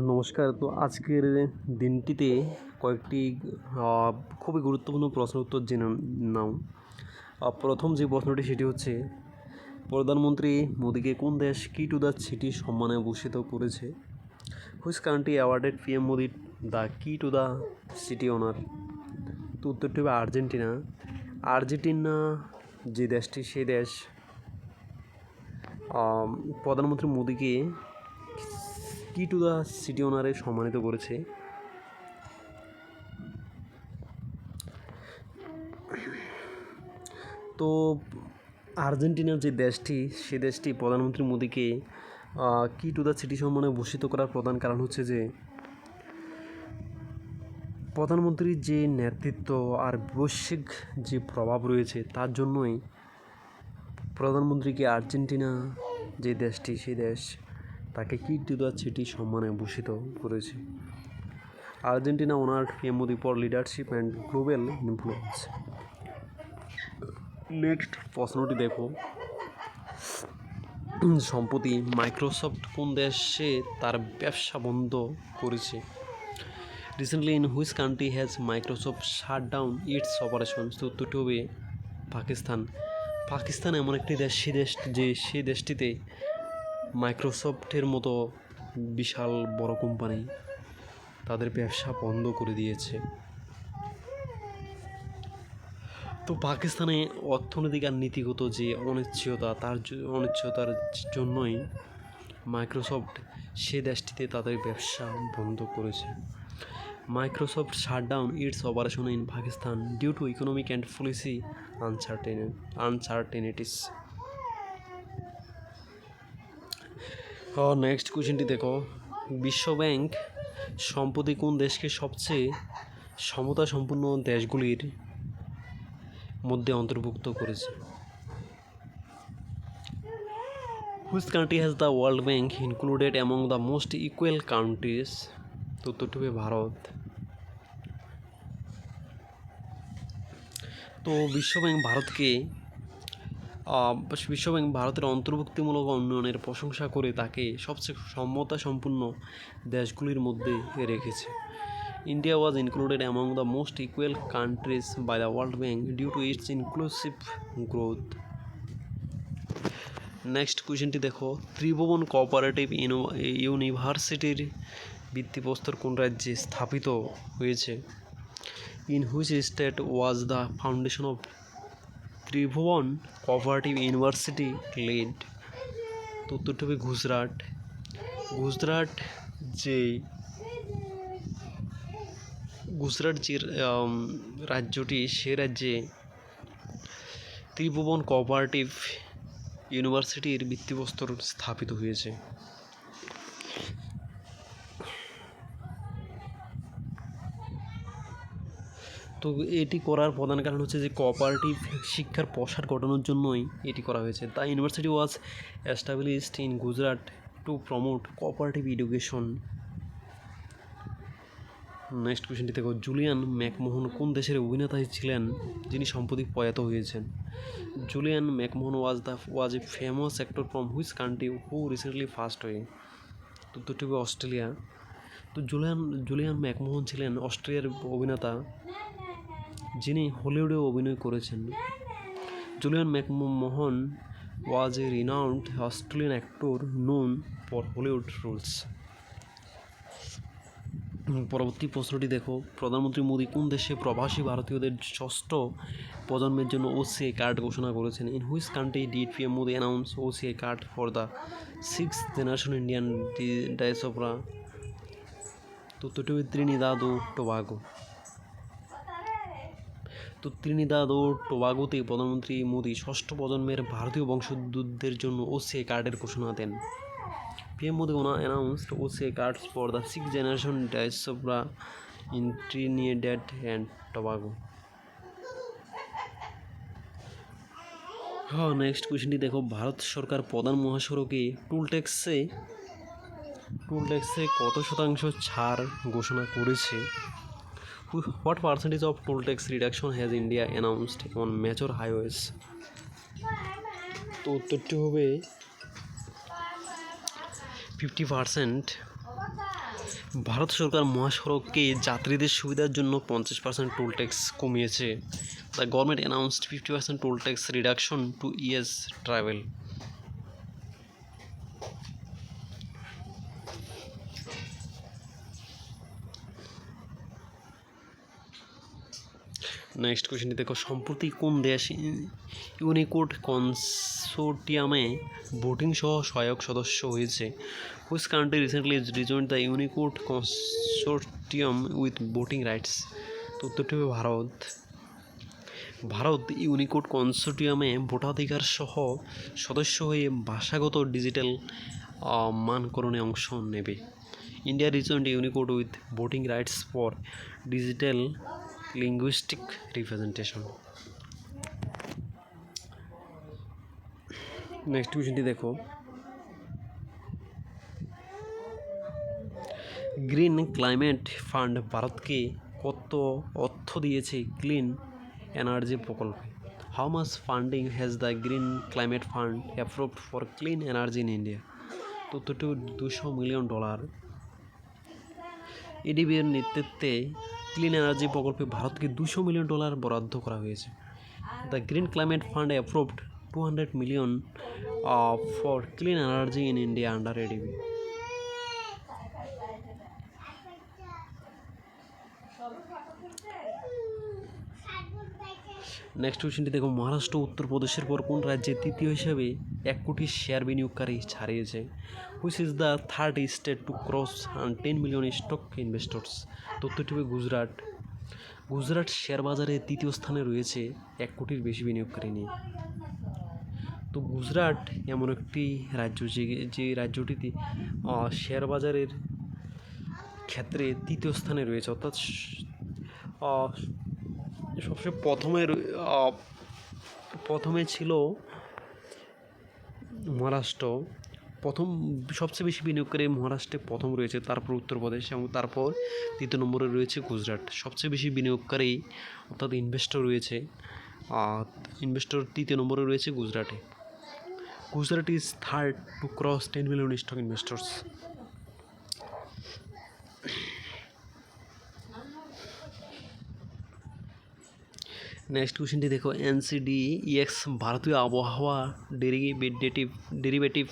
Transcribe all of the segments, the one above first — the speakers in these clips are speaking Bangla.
নমস্কার। তো আজকের দিনটিতে কয়েকটি খুবই গুরুত্বপূর্ণ প্রশ্ন উত্তর জেনে নাও। প্রথম যে প্রশ্নটি সেটি হচ্ছে, প্রধানমন্ত্রী মোদীকে কোন দেশ কি টু দ্য সিটি সম্মানে ভূষিত করেছে? Which country awarded P M Modi the key to the city honour তো উত্তরটি হবে আর্জেন্টিনা। আর্জেন্টিনা যে দেশটি সেই দেশ প্রধানমন্ত্রী মোদীকে কি টু দ্য সিটি ওনারে সম্মানিত করেছে? তো আর্জেন্টিনার যে দেশটি, সে দেশটি প্রধানমন্ত্রী মোদীকে কি টু দ্য সিটি সম্মানে ভূষিত করার প্রধান কারণ হচ্ছে যে, প্রধানমন্ত্রীর যে নেতৃত্ব আর বৈশ্বিক যে প্রভাব রয়েছে, তার জন্যই প্রধানমন্ত্রীকে আর্জেন্টিনা যে দেশটি, সেই দেশ তাকে কি টু দ্য সিটি সম্মানে ভূষিত করেছে। Argentina honour Modi for leadership and global influence next প্রশ্নটি দেখো। সম্প্রতি মাইক্রোসফট কোন দেশে তার ব্যবসা বন্ধ করেছে? Recently in which country has Microsoft shut down its operation উত্তরটি হবে পাকিস্তান। পাকিস্তান এমন একটি দেশ, সে দেশ যে সে দেশটিতে মাইক্রোসফটের মতো বিশাল বড় কোম্পানি তাদের ব্যবসা বন্ধ করে দিয়েছে। তো পাকিস্তানে অর্থনৈতিক আর নীতিগত যে অনিশ্চয়তা, তার অনিশ্চয়তার জন্যই মাইক্রোসফট সে দেশটিতে তাদের ব্যবসা বন্ধ করেছে। Microsoft shut down its operation in Pakistan due to economic and policy uncertain, uncertainties. Next কোয়েশ্চেনটি দেখো। বিশ্বব্যাংক সম্প্রতি কোন দেশকে সবচেয়ে সমতা সম্পন্ন দেশগুলির মধ্যে অন্তর্ভুক্ত করেছে? Which country has the World Bank included among the most equal countries উত্তরটি হবে ভারত। তো বিশ্বব্যাংক ভারতকে বিশ্বব্যাংক ভারতের অন্তর্ভুক্তিমূলক উন্নয়নের প্রশংসা করে তাকে সবচেয়ে সম্মতা সম্পূর্ণ দেশগুলির মধ্যে রেখেছে। India was included among the most equal countries by the World Bank due to its inclusive growth next কোয়েশ্চেনটি দেখো। ত্রিভুবন কোঅপারেটিভ ইউনিভার্সিটির ভিত্তিপ্রস্তর কোন রাজ্যে স্থাপিত হয়েছে? In which state was the foundation of Tribhuvan Cooperative University laid তো উত্তরটি গুজরাট। গুজরাট যে গুজরাট যে রাজ্যটি, সে রাজ্যে ত্রিভুবন কোঅপারেটিভ ইউনিভার্সিটির ভিত্তিপ্রস্তর স্থাপিত হয়েছে। তো এটি করার প্রধান কারণ হচ্ছে যে কোঅপারেটিভ শিক্ষার প্রসার ঘটানোর জন্যই এটি করা হয়েছে। The university was established in Gujarat to promote cooperative education next কোয়েশ্চেনটি দেখো জুলিয়ান ম্যাকমোহন কোন দেশের অভিনেতা ছিলেন যিনি সম্প্রতি প্রয়াত হয়েছেন? Julian McMahon was the was a famous actor from which country who recently passed হয়ে উত্তরটি হবে অস্ট্রেলিয়া। তো জুলিয়ান জুলিয়ান ম্যাকমোহন ছিলেন অস্ট্রেলিয়ার অভিনেতা। যিনি হলিউডেও অভিনয় করেছেন। Julian McMahon was a renowned Australian actor known for Hollywood roles. পরবর্তী প্রশ্নটি দেখো। প্রধানমন্ত্রী মোদী কোন দেশে প্রবাসী ভারতীয়দের ষষ্ঠ প্রজন্মের জন্য ওসিআই কার্ড ঘোষণা করেছেন? In which country did P M Modi announce OCI card for the six generation Indian diaspora তো হবে ত্রিনিদাদ টোবাগো। তো ত্রিনিদাদ ও টোবাগোতে প্রধানমন্ত্রী মোদী ষষ্ঠ প্রজন্মের ভারতীয় বংশোদ্ভূতদের জন্য ওসিআই কার্ডের ঘোষণা দেন। PM Modi gonna announced OCA cards for the sixth generation diaspora in Trinidad and Tobago. হ্যাঁ নেক্সট কোয়েশ্চেনটি দেখো, ভারত সরকার প্রধান মহাসড়কে টুল ট্যাক্সে টুল ট্যাক্সে কত শতাংশ ছাড় ঘোষণা করেছে? What percentage of toll tax reduction has India announced on major highways তো উত্তরটি হবে ফিফটি পার্সেন্ট ভারত সরকার মহাসড়কে যাত্রীদের সুবিধার জন্য পঞ্চাশ পার্সেন্ট টোল ট্যাক্স কমিয়েছে। The government announced fifty percent toll tax reduction to ease travel next কোয়েশ্চেনটি দেখো, সম্প্রতি কোন দেশ ইউনিকোড কনসোর্টিয়ামে ভোটিং সহ সহায়ক সদস্য হয়েছে? Which country recently rejoined the Unicode consortium with voting rights তো উত্তরটি হবে ভারত। ভারত ইউনিকোড কনসোর্টিয়ামে ভোটাধিকার সহ সদস্য হয়ে ভাষাগত ডিজিটাল মানকরণে অংশ নেবে। India rejoined Unicode with voting rights for digital linguistic representation. Next কোয়েশ্চনটি দেখো। গ্রিন ক্লাইমেট ফান্ড ভারতকে কত অর্থ দিয়েছে ক্লিন এনার্জি প্রকল্পে? How much funding has the Green Climate Fund approved for clean energy in India তো দুশো মিলিয়ন ডলার। এডিবির নেতৃত্বে ক্লিন এনার্জি প্রকল্পে ভারতকে দুশো মিলিয়ন ডলার বরাদ্দ করা হয়েছে। The Green Climate Fund approved two hundred million for clean energy in India under ADB next কোয়েশ্চেনটি দেখো, মহারাষ্ট্র, উত্তরপ্রদেশের পর কোন রাজ্যে তৃতীয় হিসাবে এক কোটি শেয়ার বিনিয়োগকারী ছাড়িয়েছে? Which is the third state to cross ten million stock investors তথ্যটি হবে গুজরাট। গুজরাট শেয়ার বাজারে তৃতীয় স্থানে রয়েছে এক কোটির বেশি বিনিয়োগকারী নিয়ে। তো গুজরাট এমন একটি রাজ্য যে যে রাজ্যটিতে শেয়ার বাজারের ক্ষেত্রে তৃতীয় স্থানে রয়েছে। অর্থাৎ সবচেয়ে প্রথমে র- আহ, প্রথমে ছিল মহারাষ্ট্র। প্রথম সবচেয়ে বেশি বিনিয়োগকারী মহারাষ্ট্রে প্রথম রয়েছে তারপর উত্তরপ্রদেশ এবং তারপর তৃতীয় নম্বরে রয়েছে গুজরাট। সবচেয়ে বেশি বিনিয়োগকারী অর্থাৎ ইনভেস্টর রয়েছে ইনভেস্টর তৃতীয় নম্বরে রয়েছে গুজরাটে। Gujarat is third to cross ten million stock investors next কোশ্চেনটি দেখো, এনসিডি, ইএক্স, ভারতীয় আবহাওয়া ডেরিভেটিভ ডেরিভেটিভ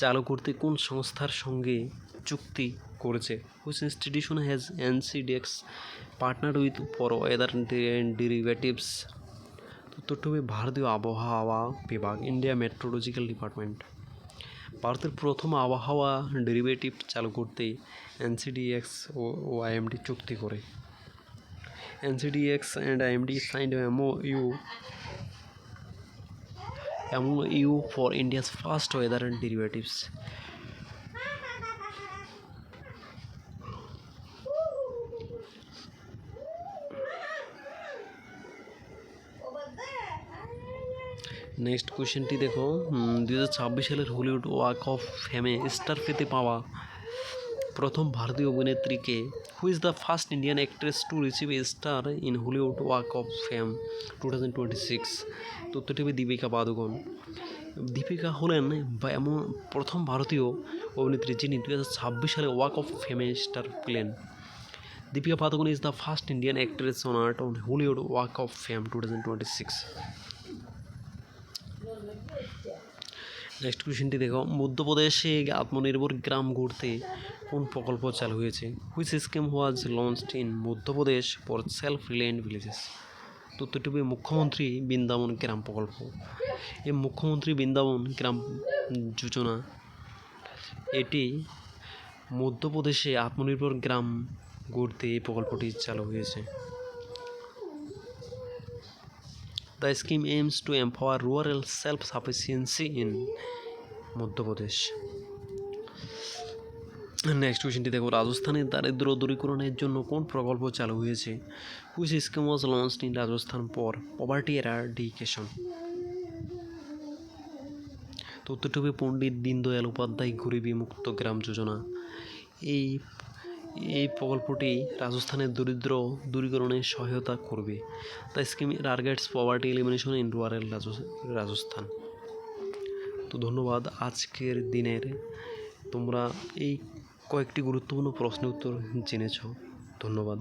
চালু করতে কোন সংস্থার সঙ্গে চুক্তি করেছে? Which institution has NCDEX partner with for weather derivatives উত্তরটি হবে ভারতীয় আবহাওয়া বিভাগ ইন্ডিয়া মেট্রোলজিক্যাল ডিপার্টমেন্ট ভারতের প্রথম আবহাওয়া ডেরিভেটিভ চালু করতে এনসিডিএক্স ও আইএমডি চুক্তি করে। NCDX and IMD signed a MOU MOU for India's first weather and derivatives. Next কোয়েশ্চেনটি দেখো ছাব্বিশ সালের হলিউড ওয়াক অফ ফেমে স্টার পেতে পাওয়া প্রথম ভারতীয় অভিনেত্রীকে who is the first Indian actress to receive a star in Hollywood Walk of Fame two thousand twenty six তথ্যটি হবে দীপিকা পাদুকন। দীপিকা হলেন এমন প্রথম ভারতীয় অভিনেত্রী যিনি দু হাজার ছাব্বিশ সালে ওয়াক অফ ফেমে স্টার পেলেন। Deepika Padukone is the first Indian actress on art on Hollywood Walk of Fame two thousand twenty six next কোয়েশ্চেনটি দেখো, মধ্যপ্রদেশে আত্মনির্ভর গ্রাম গড়তে কোন প্রকল্প চালু হয়েছে? Which scheme was launched in Madhya Pradesh for self reliant villages তথ্যটি হবে মুখ্যমন্ত্রী বৃন্দাবন গ্রাম প্রকল্প। এই মুখ্যমন্ত্রী বৃন্দাবন গ্রাম যোজনা, এটি মধ্যপ্রদেশে আত্মনির্ভর গ্রাম গড়তে এই প্রকল্পটি চালু হয়েছে। The scheme aims to empower rural self sufficiency in Madhya Madhya Pradesh next কোয়েশ্চেনটি দেখো রাজস্থানে দারিদ্র দূরীকরণের জন্য কোন প্রকল্প চালু হয়েছে? Which scheme was launched in Rajasthan for poverty eradication তো উত্তরটি হবে পণ্ডিত দীনদয়াল উপাধ্যায় গরিবী মুক্ত গ্রাম যোজনা। এই এই প্রকল্পটি রাজস্থানের দরিদ্র দূরীকরণে সহায়তা করবে। তাই scheme targets poverty elimination in rural Rajasthan. তো ধন্যবাদ আজকের দিনের। তোমরা এই কয়েকটি গুরুত্বপূর্ণ প্রশ্নের উত্তর জেনেছ। ধন্যবাদ।